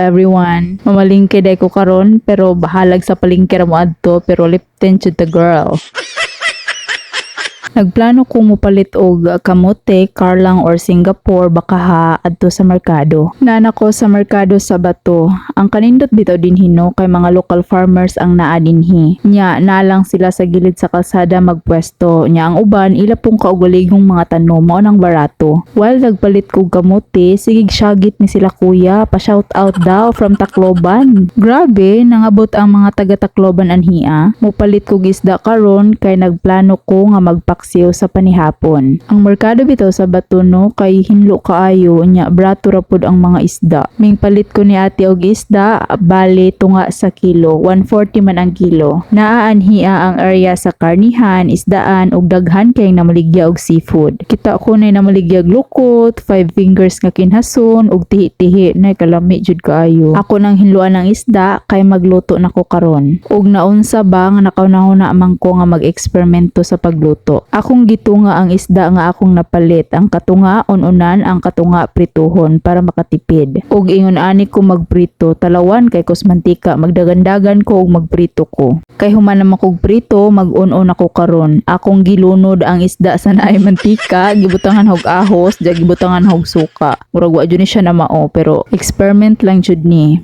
everyone. Mamalingke day ko karon pero bahalag sa palingkir mo adto pero lipten to girl. Nagplano ko mupalit og kamote, karlang or Singapore baka ha adto sa merkado. Nana ko sa merkado sa Bato. Ang kanindot bitaw din hino kay mga local farmers ang naa dinhi. Nya nalang sila sa gilid sa kalsada magpwesto. Nya ang uban ila pong kaugaligong mga tanom mao nang barato. While nagpalit ko kamote, sigig syagit ni sila kuya, pa shout out daw from Tacloban. Grabe, nangabot ang mga taga Tacloban anhia. Mupalit ko isda karon kay nagplano ko nga magpaksiw sa panihapon. Ang merkado bitaw sa Batuno kay hinlo kaayo nya brato ra pud ang mga isda. Ming palit ko ni ate og isda, bali tunga sa kilo, 140 man ang kilo. Naaanhia ang area sa karnihan, isdaan ug daghan kay namaligya og seafood. Kita ko na namaligya og lukot, five fingers nga kinhason ug tihi-tihi na kalami jud kaayo. Ako nang hinluan ng isda kay magluto nako karon. Ug naunsa ba nga nakaunahuna man ko nga mag-eksperimento sa pagluto. Akong gitunga ang isda nga akong napalit. Ang katunga ununan ang katunga prituhon para makatipid. Ug ingon ani ko magprito, talawan kay kos mantika, magdagandagan ko ug magprito ko. Kay human naman kog prito, mag-unon ako karon. Akong gilunod ang isda sa naay mantika, gibutangan hog ahos, ja gibutangan hog suka. Murag wa ni siya na mao pero experiment lang jud ni.